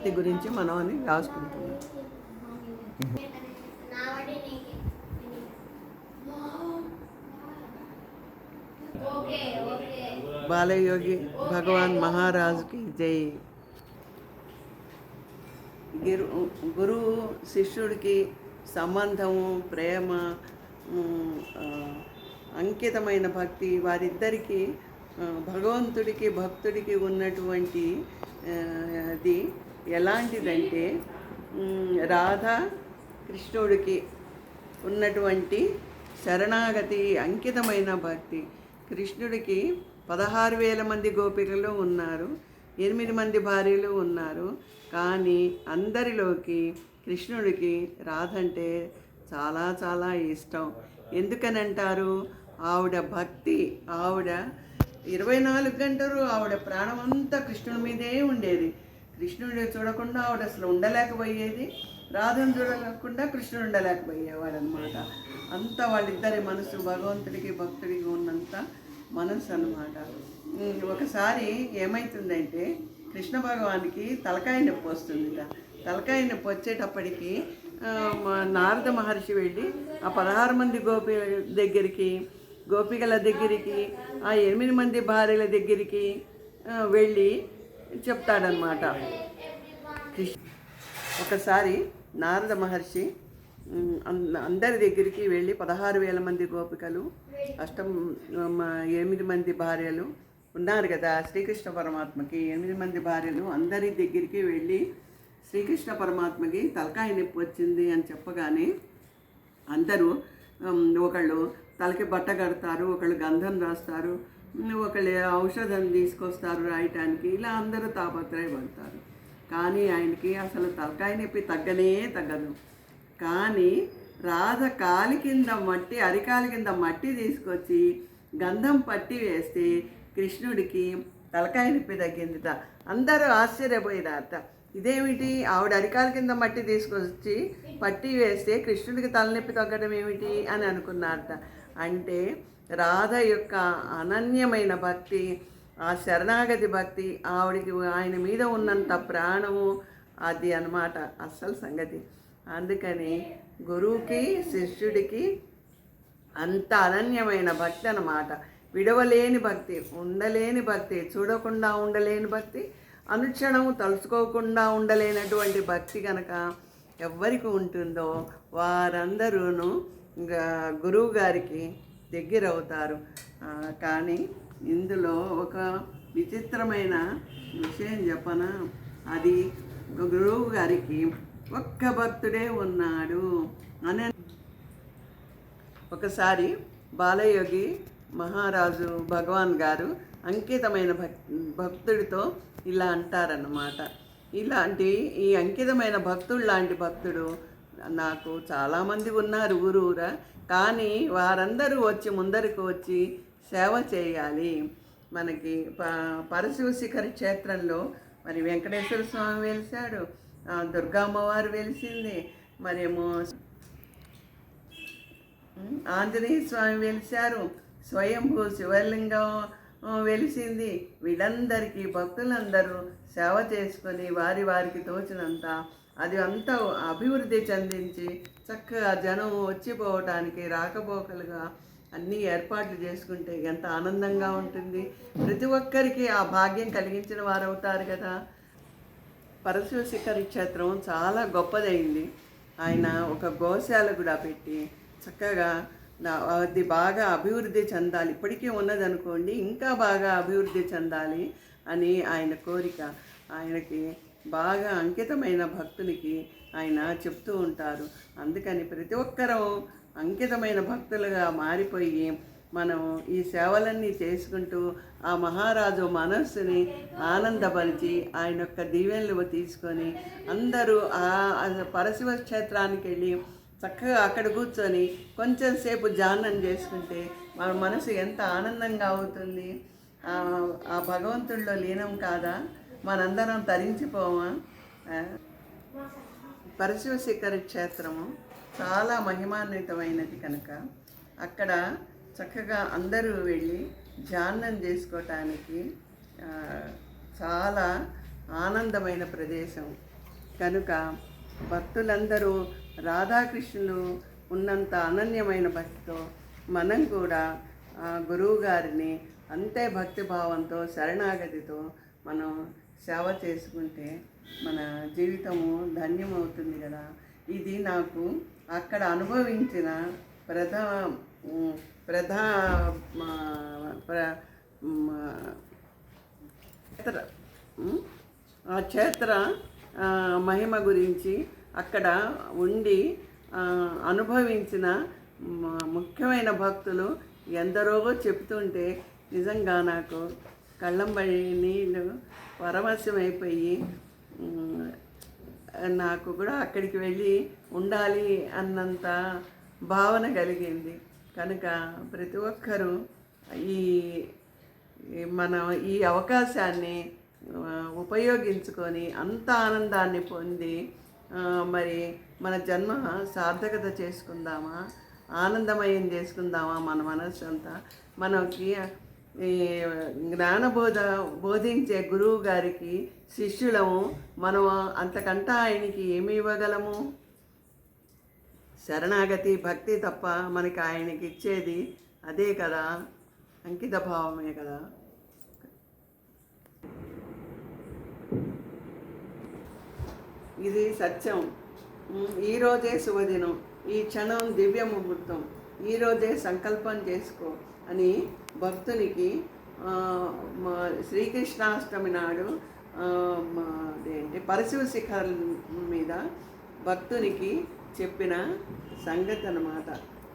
భక్తి గురించి మనం అని రాసుకుంటున్నాం. బాలయోగి భగవాన్ మహారాజుకి జై. గురు గురువు శిష్యుడికి సంబంధము ప్రేమ అంకితమైన భక్తి వారిద్దరికీ భగవంతుడికి భక్తుడికి ఉన్నటువంటి అది ఎలాంటిదంటే రాధ కృష్ణుడికి ఉన్నటువంటి శరణాగతి అంకితమైన భక్తి. కృష్ణుడికి పదహారు వేల మంది గోపికలు ఉన్నారు ఎనిమిది మంది భార్యలు ఉన్నారు. కానీ అందరిలోకి కృష్ణుడికి రాధంటే చాలా చాలా ఇష్టం. ఎందుకనంటారు? ఆవిడ భక్తి ఆవిడ ఇరవై నాలుగు గంటలు ఆవిడ ప్రాణం అంతా కృష్ణుడి మీదే ఉండేది. కృష్ణుడిని చూడకుండా ఆవిడ అసలు ఉండలేకపోయేది. రాధను చూడకుండా కృష్ణుడు ఉండలేకపోయేవాడు అనమాట అంత వాళ్ళిద్దరి మనసు భగవంతుడికి భక్తుడికి ఉన్నంత మనసు అనమాట ఒకసారి ఏమవుతుందంటే కృష్ణ భగవానికి తలకాయ నొప్పి వస్తుందిట. తలకాయ నొప్పి వచ్చేటప్పటికి నారద మహర్షి వెళ్ళి ఆ పదహారు మంది గోపి దగ్గరికి గోపికల దగ్గరికి ఆ ఎనిమిది మంది భార్యల దగ్గరికి వెళ్ళి చెప్తాడనమాట కృష్ణ ఒకసారి నారద మహర్షి అందరి దగ్గరికి వెళ్ళి పదహారు వేల మంది గోపికలు అష్టం ఎనిమిది మంది భార్యలు ఉన్నారు కదా శ్రీకృష్ణ పరమాత్మకి. ఎనిమిది మంది భార్యలు అందరి దగ్గరికి వెళ్ళి శ్రీకృష్ణ పరమాత్మకి తలకాయ నొప్పి వచ్చింది అని చెప్పగానే అందరూ ఒకళ్ళు తలకి బట్ట కడతారు ఒకళ్ళు గంధం రాస్తారు ఒకళ్ళు ఔషధం తీసుకొస్తారు రాయటానికి. ఇలా అందరూ తాపత్రయపడతారు కానీ ఆయనకి అసలు తలకాయ నొప్పి తగ్గనే తగ్గదు. కానీ రాధ కాలి కింద మట్టి అరికాలి కింద మట్టి తీసుకొచ్చి గంధం పట్టి వేస్తే కృష్ణుడికి తలకాయ నొప్పి తగ్గిందిట. అందరూ ఆశ్చర్యపోయినారట. ఇదేమిటి? ఆవిడ అరికాల కింద మట్టి తీసుకొచ్చి పట్టి వేస్తే కృష్ణుడికి తలనొప్పి తగ్గడం ఏమిటి అని అనుకున్నారట. అంటే రాధ యొక్క అనన్యమైన భక్తి ఆ శరణాగతి భక్తి ఆవిడికి ఆయన మీద ఉన్నంత ప్రాణము అది అన్నమాట అస్సలు సంగతి. అందుకని గురువుకి శిష్యుడికి అంత అనన్యమైన భక్తి అనమాట విడవలేని భక్తి ఉండలేని భక్తి చూడకుండా ఉండలేని భక్తి అనుక్షణం తలుచుకోకుండా ఉండలేనటువంటి భక్తి కనుక ఎవరికి ఉంటుందో వారందరూను గురువు గారికి దగ్గరవుతారు. కానీ ఇందులో ఒక విచిత్రమైన విషయం చెప్పన? అది గురువు గారికి ఒక్క భక్తుడే ఉన్నాడు అని ఒకసారి బాలయోగి మహారాజు భగవాన్ గారు అంకితమైన భక్ భక్తుడితో ఇలా అంటారన్నమాట. ఇలాంటి ఈ అంకితమైన భక్తుడు లాంటి భక్తుడు నాకు చాలామంది ఉన్నారు ఊరూరా. కానీ వారందరూ వచ్చి ముందరకు వచ్చి సేవ చేయాలి. మనకి ప పరశివశిఖర క్షేత్రంలో మరి వెంకటేశ్వర స్వామి వెలిశాడు. దుర్గామ్మవారు వెలిసింది. మరేమో ఆంజనేయ స్వామి వెలిశారు. స్వయంభూ శివలింగం వెలిసింది. వీళ్ళందరికీ భక్తులందరూ సేవ చేసుకొని వారి వారికి తోచినంత అది అంతా అభివృద్ధి చెందించి చక్కగా జనం వచ్చిపోవటానికి రాకపోకలుగా అన్ని ఏర్పాట్లు చేసుకుంటే ఎంత ఆనందంగా ఉంటుంది. ప్రతి ఒక్కరికి ఆ భాగ్యం కలిగించిన వారు అవుతారు కదా. పరశువ శిఖరి క్షేత్రం చాలా గొప్పదైంది. ఆయన ఒక గోశాల కూడా పెట్టి చక్కగా అది బాగా అభివృద్ధి చెందాలి. ఇప్పటికే ఉన్నదనుకోండి ఇంకా బాగా అభివృద్ధి చెందాలి అని ఆయన కోరిక. ఆయనకి బాగా అంకితమైన భక్తునికి ఆయన చెప్తూ ఉంటారు. అందుకని ప్రతి ఒక్కరూ అంకితమైన భక్తులుగా మారిపోయి మనం ఈ సేవలన్నీ చేసుకుంటూ ఆ మహారాజు మనస్సుని ఆనందపరిచి ఆయన యొక్క దీవెనలు తీసుకొని అందరూ ఆ పరశివ క్షేత్రానికి వెళ్ళి చక్కగా అక్కడ కూర్చొని కొంచెం సేపు ధ్యానం చేసుకుంటే మన మనసు ఎంత ఆనందంగా అవుతుంది. ఆ భగవంతుడిలో లీనం కాదా? మనందరం తరించిపోమా? ఆ, పరశివ శిఖర క్షేత్రము చాలా మహిమాన్వితమైనది కనుక అక్కడ చక్కగా అందరూ వెళ్ళి ధ్యానం చేసుకోవటానికి చాలా ఆనందమైన ప్రదేశం. కనుక భక్తులందరూ రాధాకృష్ణులు ఉన్నంత అనన్యమైన భక్తితో మనం కూడా గురువు గారిని అంతే భక్తిభావంతో శరణాగతితో మనం సేవ చేసుకుంటే మన జీవితము ధన్యమవుతుంది కదా. ఇది నాకు అక్కడ అనుభవించిన ప్రధా ప్రధా ప్ర క్షేత్ర ఆ క్షేత్ర మహిమ గురించి అక్కడ ఉండి అనుభవించిన ముఖ్యమైన భక్తులు ఎందరో చెప్తుంటే నిజంగా నాకు కళ్ళంబడి నీళ్ళు పరవశమైపోయి అయిపోయి నాకు కూడా అక్కడికి వెళ్ళి ఉండాలి అన్నంత భావన కలిగింది. కనుక ప్రతి ఒక్కరూ ఈ మనం ఈ అవకాశాన్ని ఉపయోగించుకొని అంత ఆనందాన్ని పొంది మరి మన జన్మ సార్థకత చేసుకుందామా ఆనందమయం చేసుకుందామా మన మనస్సు అంతా. మనకి ఈ జ్ఞానబోధ బోధించే గురువు గారికి శిష్యులము మనం అంతకంటా ఆయనకి ఏమి ఇవ్వగలము? శరణాగతి భక్తి తప్ప మనకి ఆయనకి ఇచ్చేది అదే కదా? అంకిత భావమే కదా? ఇది సత్యం. ఈరోజే శుభదినం. ఈ క్షణం దివ్య ముహూర్తం. ఈరోజే సంకల్పం చేసుకో. అని భక్తునికి మా శ్రీకృష్ణాష్టమి నాడు అదేంటి పరశువ శిఖర్ మీద భక్తునికి చెప్పిన సంగతి అన్నమాట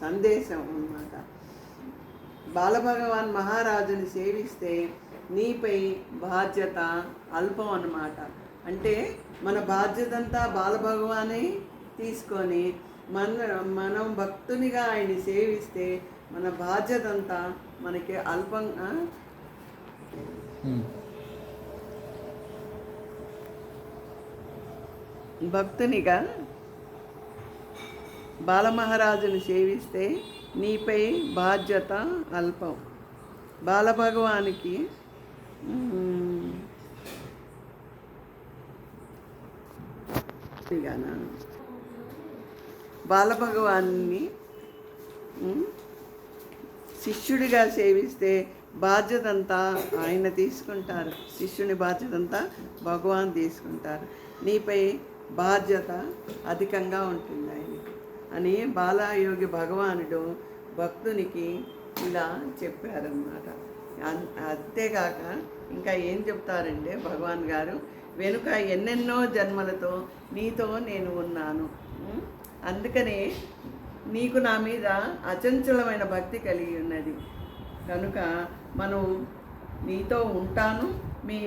సందేశం అన్నమాట. బాలభగవాన్ మహారాజుని సేవిస్తే నీపై బాధ్యత అల్పం అన్నమాట. అంటే మన బాధ్యత అంతా బాలభగవానే తీసుకొని మన మనం భక్తునిగా ఆయన్ని సేవిస్తే మన బాధ్యత అంతా మనకి అల్పంగా భక్తునిగా బాలమహారాజుని సేవిస్తే నీపై బాధ్యత అల్పం. బాలభగవానికి? బాలభగవాన్ని శిష్యుడిగా సేవిస్తే బాధ్యతంతా ఆయన తీసుకుంటారు. శిష్యుని బాధ్యత అంతా భగవాన్ తీసుకుంటారు. నీపై బాధ్యత అధికంగా ఉంటుంది ఆయనకి అని బాలయోగి భగవానుడు భక్తునికి ఇలా చెప్పారనమాట అన్- అంతేకాక ఇంకా ఏం చెప్తారంటే భగవాన్ గారు వెనుక ఎన్నెన్నో జన్మలతో నీతో నేను ఉన్నాను. అందుకనే నీకు నా మీద అచంచలమైన భక్తి కలిగి ఉన్నది. కనుక మనం నీతో ఉంటాను. మీ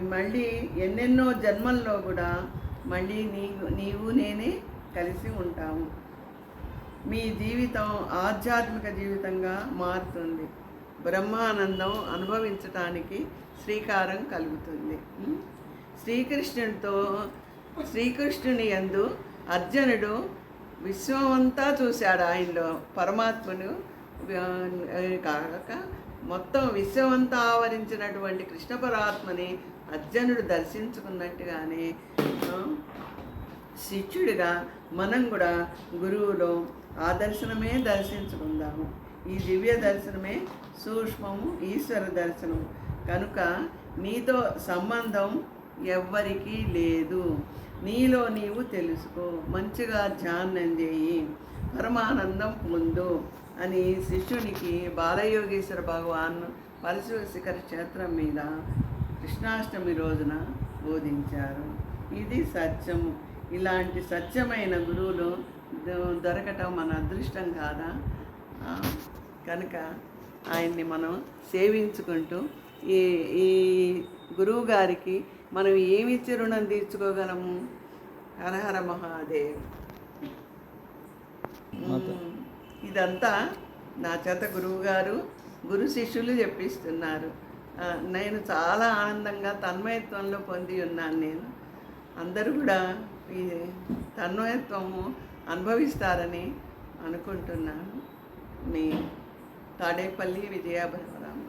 మళ్ళీ ఎన్నెన్నో జన్మల్లో కూడా మళ్ళీ నీ నీవు నేనే కలిసి ఉంటాము. మీ జీవితం ఆధ్యాత్మిక జీవితంగా మారుతుంది. బ్రహ్మానందం అనుభవించటానికి శ్రీకారం కలుగుతుంది. శ్రీకృష్ణుడితో శ్రీకృష్ణుని యందు అర్జునుడు విశ్వమంతా చూశాడు ఆయనలో పరమాత్మను కాక మొత్తం విశ్వమంతా ఆవరించినటువంటి కృష్ణ పరమాత్మని అర్జునుడు దర్శించుకున్నట్టుగానే శిష్యుడిగా మనం కూడా గురువులో ఆ దర్శనమే దర్శించుకుందాము. ఈ దివ్య దర్శనమే సూక్ష్మము ఈశ్వర దర్శనం కనుక నీతో సంబంధం ఎవ్వరికీ లేదు. నీలో నీవు తెలుసుకో మంచిగా ధ్యానం చేయి పరమానందం పొందు అని శిష్యునికి బాలయోగేశ్వర భగవాన్ పరశువ శిఖర క్షేత్రం మీద కృష్ణాష్టమి రోజున బోధించారు. ఇది సత్యము. ఇలాంటి సత్యమైన గురువులు దొరకటం మన అదృష్టం కాదా? కనుక ఆయన్ని మనం సేవించుకుంటూ ఈ ఈ గురువు గారికి మనం ఏమిచ్చి రుణం తీర్చుకోగలము? హరహర మహాదేవ్. ఇదంతా నా చేత గురువు గారు గురు శిష్యులు చెప్పిస్తున్నారు. నేను చాలా ఆనందంగా తన్మయత్వంలో పొంది ఉన్నాను నేను. అందరూ కూడా ఈ తన్మయత్వము అనుభవిస్తారని అనుకుంటున్నాను. మీ తాడేపల్లి విజయాభరవరామ